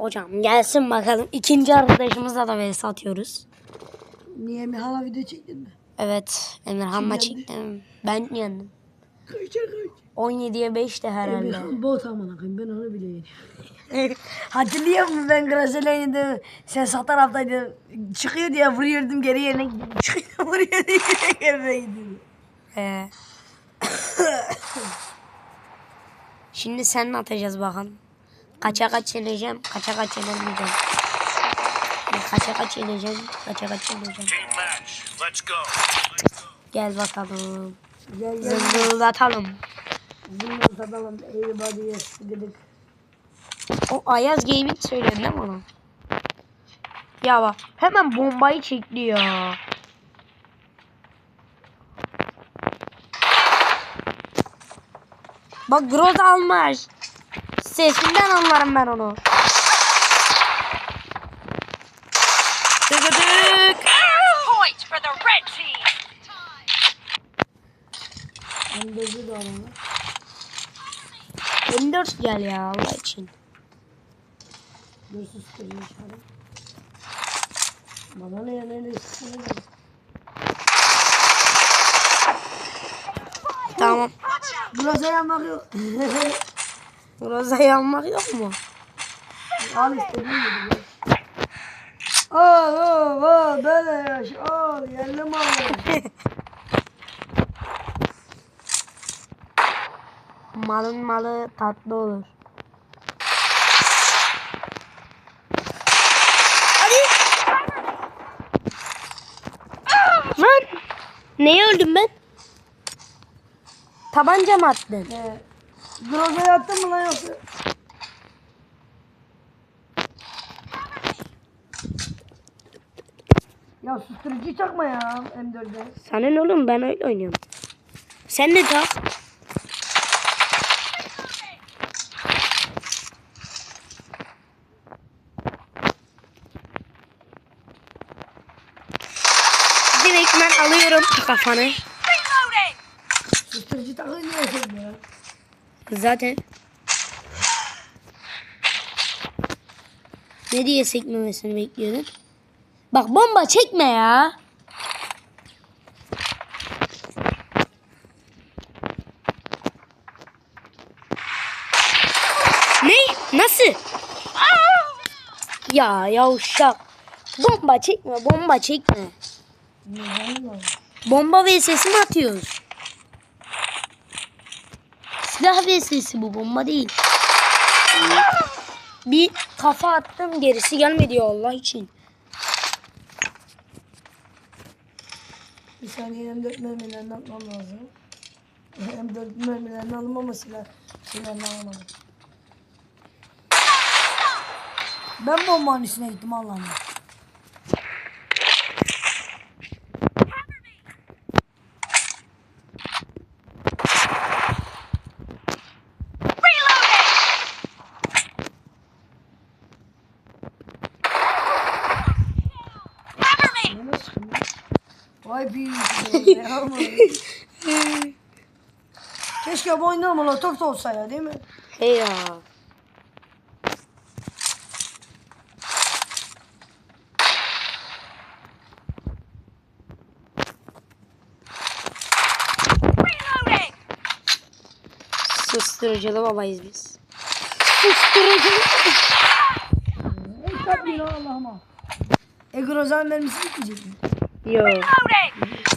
Hocam gelsin bakalım. İkinci arkadaşımızla da vs atıyoruz. Niye mi hala video çektin mi? Evet Emirhan Kim maç yendi? çektim. Ben yendim. Kaça kaç. 17'ye 5 de herhalde. Emirhan bot amına koyayım ben onu bile. Hatırlıyor musun ben Grasel'e yedim. Sen sağ taraftaydın. Çıkıyor diye vuruyordum geri yerine gidiyorum. Çıkıyor vuruyor diye geri yerine gidiyorum. Ee. Şimdi seninle atacağız bakalım. Kaça kaç yeneceğim, kaça kaç yenemeyeceğim. Kaça kaç yeneceğim, kaça kaç yeneceğim. Gel bakalım. Gel gel. Zımbırlatalım. Zımdan tadalım. Everybody yes. Gıdık. O Ayaz Gaming söylüyor değil mi ona? Ya bak hemen bombayı çekti ya. Bak Groz almış. Sesinden anlarım ben onu. Team. Ben de ama. M4 gel ya Allah için. Dur susturayım şöyle. Bana ne ya ne. Tamam. Biraz ayağım yok. Groza'yı almak yok mu? Al istediğin gibi. Oo oo oo böyle yaş. Oo yerli malı. Malın malı tatlı olur. Hadi. Lan. Neye öldüm ben? Tabanca mı attın? Ee, Groza yattın mı lan yoksa? Ya susturucu takma ya M4'de. Sana ne oğlum ben öyle oynuyorum. Sen de tak. Direkt ben alıyorum kafanı. Reloading. Susturucu takınca niye söylüyor? Zaten. Ne diye sekmemesini bekliyordun? Bak bomba çekme ya. Ne? Nasıl? Ya yavşak. Bomba çekme, bomba çekme. Bomba vs mi atıyoruz? Silah vs bu bomba değil. Bir kafa attım gerisi gelmedi ya Allah için. Bir saniye M4 mermilerini atmam lazım. M4 mermilerini alınmamasıyla şeylerini alamadım. Ben bombanın üstüne gittim Allah'ım. Vay bir Keşke bu oyunda molotof da olsa ya değil mi? Hey ya. Susturuculu babayız biz. Susturuculu. Ey tabii Allah'ıma. E Grozan mermisi bitmeyecek mi? Yo. Reloading.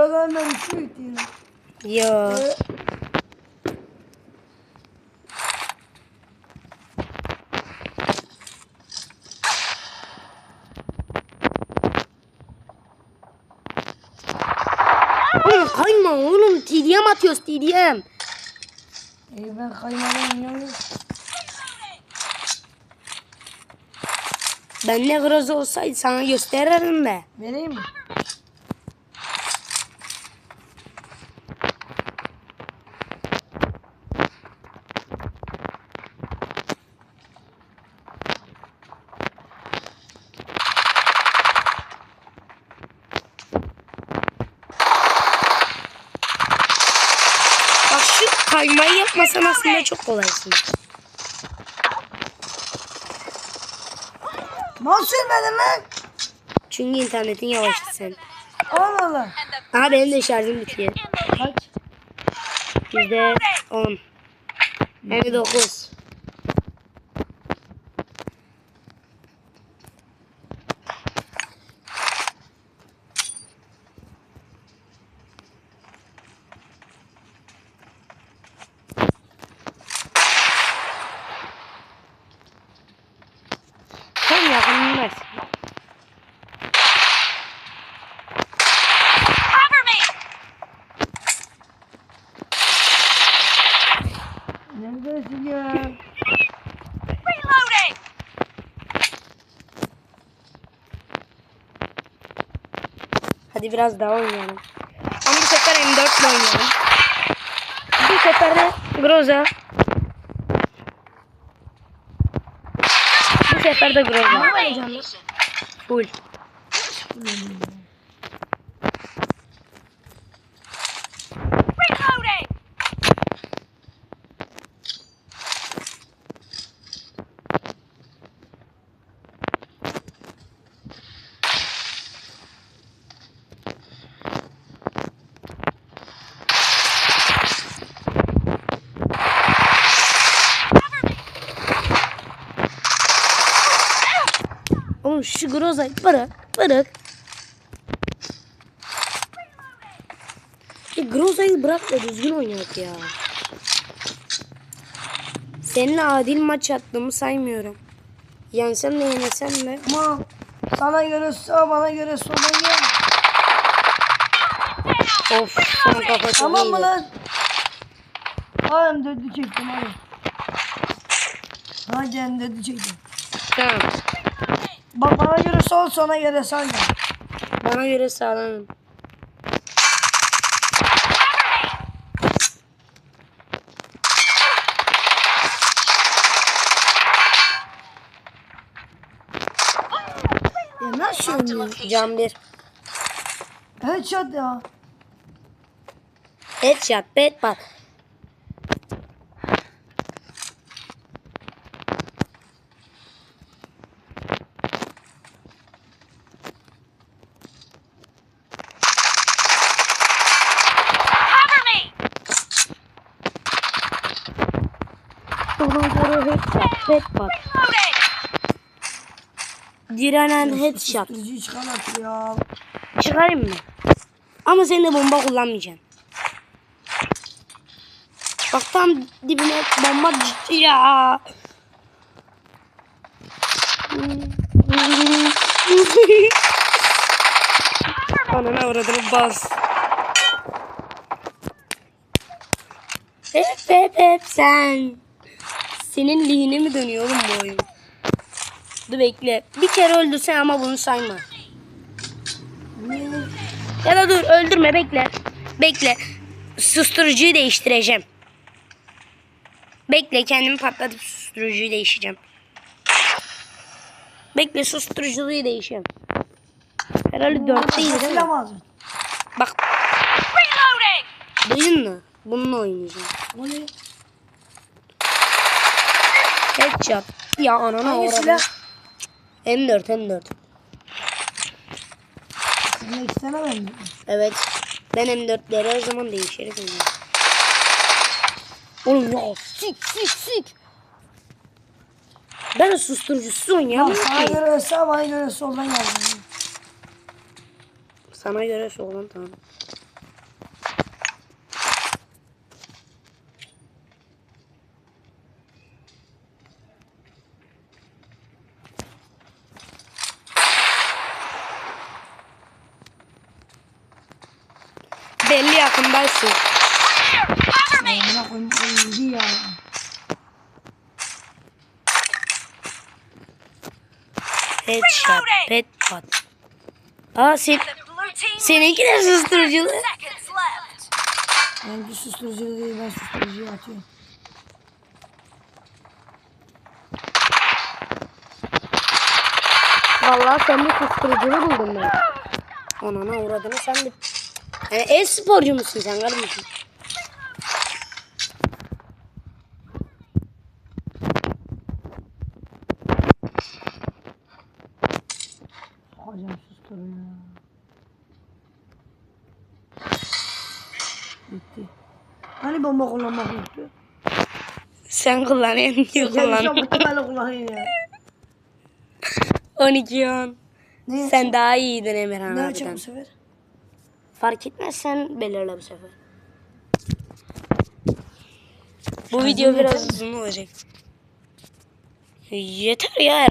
E Grozan mermisi bitti yine. Yo. E, Oğlum kayma oğlum. TDM atıyoruz TDM. e ben kaymadan oynamıyorum. Ben ne groz olsaydı sana gösteririm de. Vereyim mi? Bak şu kaymayı yapmasan aslında çok kolaysın. Nasıl sürmedin lan? Çünkü internetin yavaş sen. Allah Allah. Aha benim de şarjım bitiyor. Kaç? Yüzde on. Yani dokuz. Neredesin ya? Reloading! Hadi biraz daha oynayalım. Ama bu sefer M4 ile oynayalım. Bu sefer de Groza. Bu sefer de Groza. Full. Reloading! Oğlum şu Groza'yı bırak. Bırak. Ya Groza'yı bırak da düzgün oynayak ya. Seninle adil maç attığımı saymıyorum. Yensem de yenesem de. Ama sana göre sağ bana göre soldan gel. Of son kafa Tamam mı lan? Hadi dördü çektim hadi. Hadi hem dördü çektim. Tamam. Bak bana göre sol sana göre sağ gel. Bana göre sağlamım. Ya nasıl oynuyor? Cam bir. Headshot ya. Headshot, bad bak. Cover me! Ona göre Reloading! Direnen headshot. Çıkar ya. Çıkarayım mı? Ama sen de bomba kullanmayacaksın. Bak tam dibine bomba düştü ya. Anana avradını bas. Hep hep hep sen. Senin lehine mi dönüyor oğlum bu oyun? Dur bekle. Bir kere öldürsen ama bunu sayma. Ya da dur öldürme bekle. Bekle. Susturucuyu değiştireceğim. Bekle kendimi patlatıp susturucuyu değişeceğim. Bekle susturucuyu değişeceğim. Herhalde dörtteydi değil mi? Bak Reloading! duydun mu? Bununla oynayacağım. O ne? Headshot. Ya anana Hangi silah? M4 M4. Silah istemem de. Evet. Ben M4'leri her zaman değişerek oynuyorum. Oğlum ya sik sik sik. Ben susturucusuz oynayamam Sana ki. göre sağ bana göre soldan gel. Sana göre soldan tamam. Me! Buna koyayım öldü ya. Headshot. Pet pot. Aa sen, seninki de susturuculu. seconds left. Ben bir susturucu değil ben susturucuyu atıyorum. Vallahi sen bu susturucunu buldun ben. Anana uğradığını sen de... Yani e-sporcu musun sen kardeşim? Hocam susturucu. Bitti. Hani bomba kullanmak yoktu? Sen kullanıyorsun diyor Sen şu an kullan. muhtemelen kullanıyorsun ya. 12 10. Ne? Sen daha iyiydin Emirhan ne abiden. yapacağım bu sefer? Fark etmez sen belirle bu sefer. Bu video biraz uzun olacak. Yeter ya